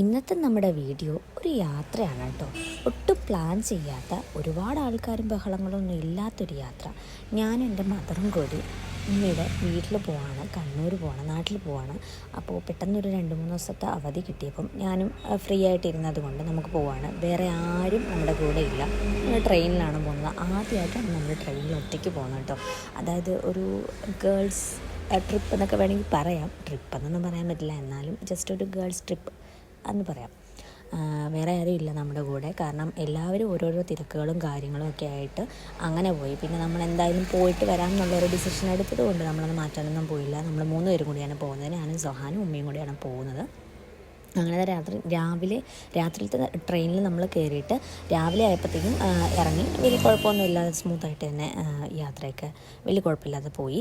ഇന്നത്തെ നമ്മുടെ വീഡിയോ ഒരു യാത്രയാണ് കേട്ടോ. ഒട്ടും പ്ലാൻ ചെയ്യാത്ത ഒരുപാട് ആൾക്കാരും ബഹളങ്ങളൊന്നും ഇല്ലാത്തൊരു യാത്ര. ഞാൻ എന്റെ മദറും കൂടി ഇന്നിവിടെ വീട്ടിൽ പോവാണ് കണ്ണൂർ പോവാണ് നാട്ടിൽ പോവാണ്. അപ്പോൾ പെട്ടെന്നൊരു രണ്ട് മൂന്ന് ദിവസത്തെ അവധി കിട്ടിയപ്പം ഞാനും ഫ്രീ ആയിട്ടിരുന്നത് കൊണ്ട് നമുക്ക് പോവാണ്. വേറെ ആരും നമ്മുടെ കൂടെ ഇല്ല. ട്രെയിനിലാണ് പോകുന്നത്. ആദ്യമായിട്ടാണ് നമ്മൾ ട്രെയിനിൽ ഒറ്റയ്ക്ക് പോകുന്നത് കേട്ടോ. അതായത് ഒരു ഗേൾസ് ട്രിപ്പ് എന്നൊക്കെ വേണമെങ്കിൽ പറയാം. ട്രിപ്പ് എന്നൊന്നും പറയാൻ പറ്റില്ല. എന്നാലും ജസ്റ്റ് ഒരു ഗേൾസ് ട്രിപ്പ് എന്ന് പറയാം. വേറെ ആരും ഇല്ല നമ്മുടെ കൂടെ. കാരണം എല്ലാവരും ഓരോരോ തിരക്കുകളും കാര്യങ്ങളും ഒക്കെ ആയിട്ട് അങ്ങനെ പോയി. പിന്നെ നമ്മൾ എന്തായാലും പോയിട്ട് വരാം എന്നുള്ളൊരു ഡിസിഷൻ എടുത്തത് കൊണ്ട് നമ്മളത് മാറ്റാനൊന്നും പോയില്ല. നമ്മൾ മൂന്ന് പേരും കൂടിയാണ് പോകുന്നത്. ഞാനും സൊഹാനും ഉമ്മയും കൂടിയാണ് പോകുന്നത്. അങ്ങനെ രാത്രി രാവിലെ രാത്രിയിലത്തെ ട്രെയിനിൽ നമ്മൾ കയറിയിട്ട് രാവിലെ ആയപ്പോഴത്തേക്കും ഇറങ്ങി. വലിയ കുഴപ്പമൊന്നും ഇല്ലാതെ സ്മൂത്തായിട്ട് തന്നെ യാത്രയൊക്കെ. വലിയ കുഴപ്പമില്ലാതെ പോയി.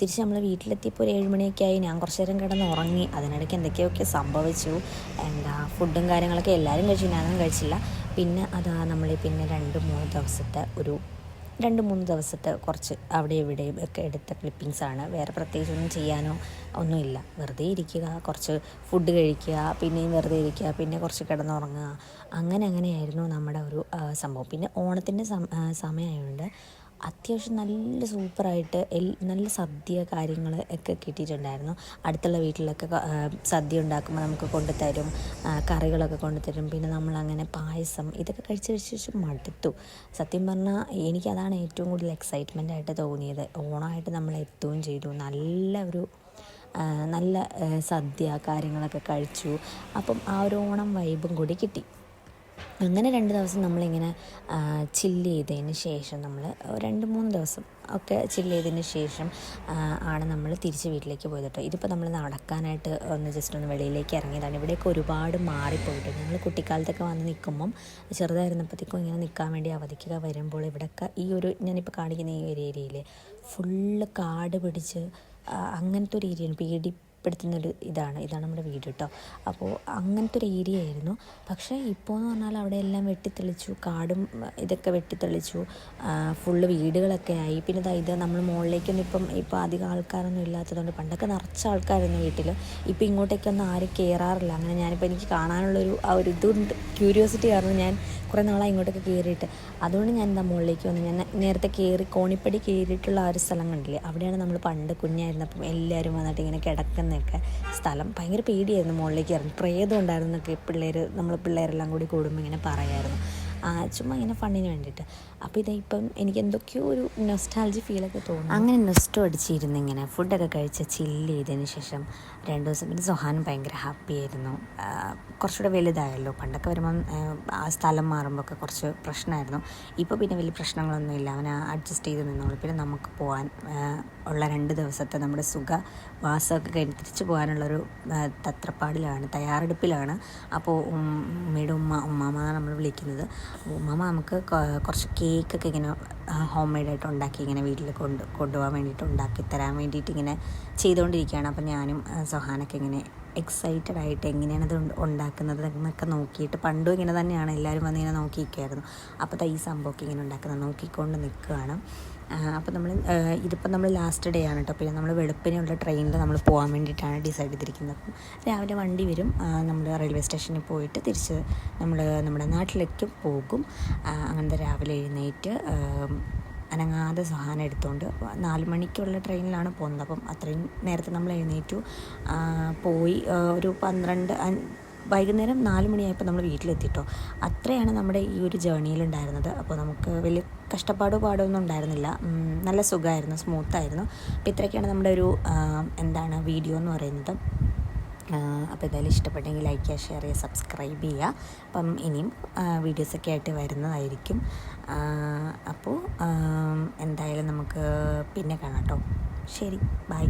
തിരിച്ച് നമ്മൾ വീട്ടിലെത്തിയപ്പോൾ ഒരു ഏഴുമണിയൊക്കെ ആയി ഞാൻ കുറച്ച് നേരം കിടന്ന് ഉറങ്ങി അതിനിടയ്ക്ക് എന്തൊക്കെയൊക്കെ സംഭവിച്ചു. എന്താ ഫുഡും കാര്യങ്ങളൊക്കെ എല്ലാവരും കഴിച്ചു. ഞാനൊന്നും കഴിച്ചില്ല. പിന്നെ അതാ നമ്മൾ പിന്നെ രണ്ട് മൂന്ന് ദിവസത്തെ ഒരു രണ്ട് മൂന്ന് ദിവസത്തെ കുറച്ച് അവിടെ ഇവിടെയും ഒക്കെ എടുത്ത ക്ലിപ്പിങ്സ് ആണ്. വേറെ പ്രത്യേകിച്ചൊന്നും ചെയ്യാനോ ഒന്നുമില്ല. വെറുതെ ഇരിക്കുക കുറച്ച് ഫുഡ് കഴിക്കുക പിന്നെയും വെറുതെ ഇരിക്കുക പിന്നെ കുറച്ച് കിടന്നുറങ്ങുക. അങ്ങനെ അങ്ങനെയായിരുന്നു നമ്മുടെ ഒരു സംഭവം. പിന്നെ ഓണത്തിന്റെ സമയമായതുകൊണ്ട് അത്യാവശ്യം നല്ല സൂപ്പറായിട്ട് എൽ നല്ല സദ്യ കാര്യങ്ങൾ ഒക്കെ കിട്ടിയിട്ടുണ്ടായിരുന്നു. അടുത്തുള്ള വീട്ടിലൊക്കെ സദ്യ ഉണ്ടാക്കുമ്പോൾ നമുക്ക് കൊണ്ടുതരും കറികളൊക്കെ കൊണ്ടുതരും. പിന്നെ നമ്മളങ്ങനെ പായസം ഇതൊക്കെ കഴിച്ച് കഴിച്ച് കഴിച്ച് മടുത്തു. സത്യം പറഞ്ഞാൽ എനിക്കതാണ് ഏറ്റവും കൂടുതൽ എക്സൈറ്റ്മെന്റ് ആയിട്ട് തോന്നിയത്. ഓണമായിട്ട് നമ്മൾ എത്തുകയും ചെയ്തു. നല്ല ഒരു നല്ല സദ്യ കാര്യങ്ങളൊക്കെ കഴിച്ചു. അപ്പം ആ ഒരു ഓണം വൈബും കൂടി കിട്ടി. അങ്ങനെ രണ്ട് ദിവസം നമ്മളിങ്ങനെ ചില്ല് ചെയ്തതിന് ശേഷം നമ്മൾ രണ്ട് മൂന്ന് ദിവസം ഒക്കെ ചില്ല് ചെയ്തതിന് ശേഷം ആണ് നമ്മൾ തിരിച്ച് വീട്ടിലേക്ക് പോയത് കേട്ടോ. ഇതിപ്പോൾ നമ്മൾ നടക്കാനായിട്ട് ഒന്ന് ജസ്റ്റ് ഒന്ന് വെളിയിലേക്ക് ഇറങ്ങിയതാണ്. ഇവിടെയൊക്കെ ഒരുപാട് മാറിപ്പോയിട്ടുണ്ട് ഞങ്ങൾ കുട്ടിക്കാലത്തൊക്കെ വന്ന് നിൽക്കുമ്പം ചെറുതായിരുന്നപ്പോഴത്തേക്കും ഇങ്ങനെ നിൽക്കാൻ വേണ്ടി അവധിക്കൊക്കെ വരുമ്പോൾ ഇവിടെയൊക്കെ ഈ ഒരു ഞാനിപ്പോൾ കാണിക്കുന്ന ഈ ഒരു ഏരിയയിൽ ഫുള്ള് കാട് പിടിച്ച് അങ്ങനത്തെ ഒരു ഏരിയയാണ്. പേടി പെടുത്തുന്നൊരു ഇതാണ്. ഇതാണ് നമ്മുടെ വീട് കേട്ടോ. അപ്പോൾ അങ്ങനത്തെ ഒരു ഏരിയ ആയിരുന്നു. പക്ഷേ ഇപ്പോൾ എന്ന് പറഞ്ഞാൽ അവിടെ എല്ലാം വെട്ടിത്തെളിച്ചു. കാടും ഇതൊക്കെ വെട്ടിത്തെളിച്ചു. ഫുള്ള് വീടുകളൊക്കെ ആയി. പിന്നെ ഇത് നമ്മൾ മുകളിലേക്കൊന്നും ഇപ്പം ഇപ്പോൾ അധികം ആൾക്കാരൊന്നും ഇല്ലാത്തതുകൊണ്ട് പണ്ടൊക്കെ നിറച്ച ആൾക്കാരായിരുന്നു വീട്ടിൽ ഇപ്പോൾ ഇങ്ങോട്ടേക്കൊന്നും ആരും കയറാറില്ല അങ്ങനെ ഞാനിപ്പോൾ എനിക്ക് കാണാനുള്ളൊരു ആ ഒരു ഇതുണ്ട്. ക്യൂരിയോസിറ്റി കാരണം ഞാൻ കുറേ നാളായി ഇങ്ങോട്ടൊക്കെ കയറിയിട്ട് അതുകൊണ്ട് ഞാൻ എന്താ മുകളിലേക്ക് വന്നു. ഞാൻ നേരത്തെ കയറി കോണിപ്പടി കയറിയിട്ടുള്ള ആ ഒരു സ്ഥലം കണ്ടില്ലേ? അവിടെയാണ് നമ്മൾ പണ്ട് കുഞ്ഞായിരുന്നപ്പം എല്ലാവരും വന്നിട്ട് ഇങ്ങനെ കിടക്കുന്നൊക്കെ സ്ഥലം. ഭയങ്കര പേടിയായിരുന്നു മുകളിലേക്ക് ഇറങ്ങി. പ്രേതം ഉണ്ടായിരുന്നു എന്നൊക്കെ പിള്ളേർ നമ്മൾ പിള്ളേരെല്ലാം കൂടി കൂടുമ്പോൾ ഇങ്ങനെ പറയായിരുന്നു. ചുമ്മാ ഇങ്ങനെ ഫണ്ണിന് വേണ്ടിയിട്ട് അപ്പോൾ ഇതാ ഇപ്പം എനിക്ക് എന്തൊക്കെയോ ഒരു നൊസ്റ്റാൾജി ഫീലൊക്കെ തോന്നുന്നു. അങ്ങനെ നൊസ്റ്റോ അടിച്ചിരുന്നു ഇങ്ങനെ. ഫുഡൊക്കെ കഴിച്ച് ചില്ല് ചെയ്തതിന് ശേഷം രണ്ട് ദിവസം പിന്നെ സുഹാൻ ഭയങ്കര ഹാപ്പി ആയിരുന്നു. കുറച്ചുകൂടെ വലുതായല്ലോ. പണ്ടൊക്കെ വരുമ്പം ആ, സ്ഥലം മാറുമ്പോൾ ഒക്കെ കുറച്ച് പ്രശ്നമായിരുന്നു. ഇപ്പോൾ പിന്നെ വലിയ പ്രശ്നങ്ങളൊന്നുമില്ല അവൻ അഡ്ജസ്റ്റ് ചെയ്ത് നിന്നോളൂ. പിന്നെ നമുക്ക് പോകാൻ ഉള്ള രണ്ട് ദിവസത്തെ നമ്മുടെ സുഖ വാസമൊക്കെ കഴിഞ്ഞ് തിരിച്ചു പോകാനുള്ളൊരു തത്രപ്പാടിലാണ് തയ്യാറെടുപ്പിലാണ്. അപ്പോൾ ഉമ്മയുടെ ഉമ്മ ഉമ്മാമ നമ്മൾ വിളിക്കുന്നത്. ഉമ്മാമ നമുക്ക് കുറച്ച് കേക്കൊക്കെ ഇങ്ങനെ ഹോം മെയ്ഡായിട്ട് ഉണ്ടാക്കി ഇങ്ങനെ വീട്ടിൽ കൊണ്ട് കൊണ്ടുപോകാൻ വേണ്ടിയിട്ട് ഉണ്ടാക്കി തരാൻ വേണ്ടിയിട്ട് ഇങ്ങനെ ചെയ്തുകൊണ്ടിരിക്കുകയാണ്. അപ്പോൾ ഞാനും സൊഹാനൊക്കെ ഇങ്ങനെ എക്സൈറ്റഡ് ആയിട്ട് എങ്ങനെയാണ് ഇത് ഉണ്ട്- ഉണ്ടാക്കുന്നത് എന്നൊക്കെ നോക്കിയിട്ട് പണ്ടും ഇങ്ങനെ തന്നെയാണ് എല്ലാവരും വന്ന് ഇങ്ങനെ നോക്കിയിരിക്കുമായിരുന്നു അപ്പോൾ ഈ സംഭവമൊക്കെ ഇങ്ങനെ ഉണ്ടാക്കുന്നത് നോക്കിക്കൊണ്ട് നിൽക്കുകയാണ്. അപ്പോൾ നമ്മൾ ഇതിപ്പോൾ നമ്മൾ ലാസ്റ്റ് ഡേ ആണ് കേട്ടോ പിന്നെ നമ്മൾ വെളുപ്പിനുള്ള ട്രെയിനിൽ നമ്മൾ പോകാൻ വേണ്ടിയിട്ടാണ് ഡിസൈഡ് ചെയ്തിരിക്കുന്നത്. അപ്പം രാവിലെ വണ്ടി വരും. നമ്മൾ റെയിൽവേ സ്റ്റേഷനിൽ പോയിട്ട് തിരിച്ച് നമ്മൾ നമ്മുടെ നാട്ടിലേക്ക് പോകും. അങ്ങനത്തെ രാവിലെ എഴുന്നേറ്റ് അനങ്ങാതെ സഹാന എടുത്തുകൊണ്ട് നാല് മണിക്കുള്ള ട്രെയിനിലാണ് പോകുന്നത്. അപ്പം അത്രയും നേരത്തെ നമ്മൾ എഴുന്നേറ്റു. പോയി ഒരു പന്ത്രണ്ട് വൈകുന്നേരം നാല് മണിയായപ്പോൾ നമ്മൾ വീട്ടിലെത്തിട്ടോ. അത്രയാണ് നമ്മുടെ ഈ ഒരു ജേണിയിൽ ഉണ്ടായിരുന്നത് അപ്പോൾ നമുക്ക് വലിയ കഷ്ടപ്പാടോ പാടോ ഒന്നും ഉണ്ടായിരുന്നില്ല. നല്ല സുഖമായിരുന്നു സ്മൂത്തായിരുന്നു. അപ്പോൾ ഇത്രയൊക്കെയാണ് നമ്മുടെ ഒരു എന്താണ് വീഡിയോ എന്ന് പറയുന്നത്. അപ്പോൾ എന്തായാലും ഇഷ്ടപ്പെട്ടെങ്കിൽ ലൈക്ക് ചെയ്യുക ഷെയർ ചെയ്യുക സബ്സ്ക്രൈബ് ചെയ്യുക. അപ്പം ഇനിയും വീഡിയോസൊക്കെ ആയിട്ട് വരുന്നതായിരിക്കും. അപ്പോൾ എന്തായാലും നമുക്ക് പിന്നെ കാണാം കേട്ടോ. ശരി ബൈ.